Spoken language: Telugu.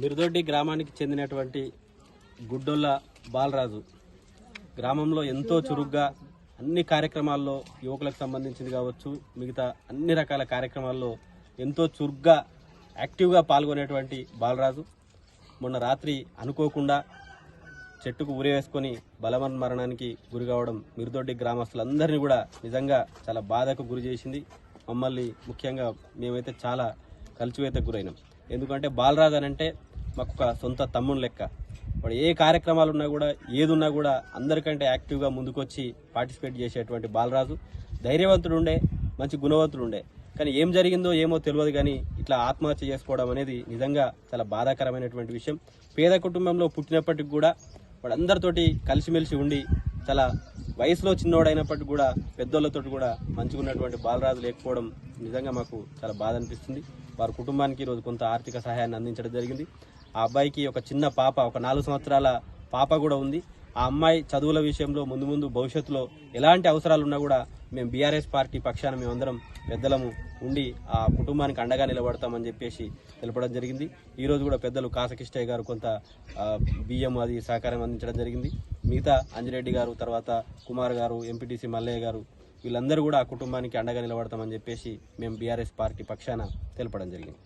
మిరుదొడ్డి గ్రామానికి చెందినటువంటి గుడ్డొల్ల బాలరాజు గ్రామంలో ఎంతో చురుగ్గా అన్ని కార్యక్రమాల్లో యువకులకు సంబంధించింది కావచ్చు మిగతా అన్ని రకాల కార్యక్రమాల్లో ఎంతో చురుగ్గా యాక్టివ్గా పాల్గొనేటువంటి బాలరాజు. మొన్న రాత్రి అనుకోకుండా చెట్టుకు ఉరి వేసుకొని బలవన్ మరణానికి గురి కావడం మిరుదొడ్డి గ్రామస్తులందరినీ కూడా నిజంగా చాలా బాధకు గురి చేసింది. మమ్మల్ని ముఖ్యంగా మేమైతే చాలా కలిచివేత గురైనాం. ఎందుకంటే బాలరాజ్ అని అంటే మాకు ఒక సొంత తమ్ముని లెక్క. వాడు ఏ కార్యక్రమాలు ఉన్నా కూడా ఏదున్నా కూడా అందరికంటే యాక్టివ్గా ముందుకొచ్చి పార్టిసిపేట్ చేసేటువంటి బాలరాజు. ధైర్యవంతుడు ఉండే మంచి గుణవంతుడు ఉండే కానీ ఏం జరిగిందో ఏమో తెలియదు కానీ ఇట్లా ఆత్మహత్య చేసుకోవడం అనేది నిజంగా చాలా బాధాకరమైనటువంటి విషయం. పేద కుటుంబంలో పుట్టినప్పటికి కూడా వాడందరితోటి కలిసిమెలిసి ఉండి చాలా వయసులో చిన్నోడైనప్పటికీ కూడా పెద్దోళ్ళతో కూడా మంచుకున్నటువంటి బాలరాజు లేకపోవడం నిజంగా మాకు చాలా బాధ అనిపిస్తుంది. వారి కుటుంబానికి ఈరోజు కొంత ఆర్థిక సహాయాన్ని అందించడం జరిగింది. ఆ అబ్బాయికి ఒక చిన్న పాప ఒక నాలుగు సంవత్సరాల పాప కూడా ఉంది. ఆ అమ్మాయి చదువుల విషయంలో ముందు ముందు భవిష్యత్తులో ఎలాంటి అవసరాలు ఉన్నా కూడా మేము బీఆర్ఎస్ పార్టీ పక్షాన మేమందరం పెద్దలము ఉండి ఆ కుటుంబానికి అండగా నిలబడతామని చెప్పేసి తెలపడం జరిగింది. ఈరోజు కూడా పెద్దలు కాసకిష్టయ్య గారు కొంత బియ్యం అది సహకారం అందించడం జరిగింది. మిగతా అంజిరెడ్డి గారు తర్వాత కుమార్ గారు ఎంపీటీసీ మల్లయ్య గారు వీళ్ళందరూ కూడా ఆ కుటుంబానికి అండగా నిలబడతామని చెప్పేసి మేము బీఆర్ఎస్ పార్టీ పక్షాన తెలపడం జరిగింది.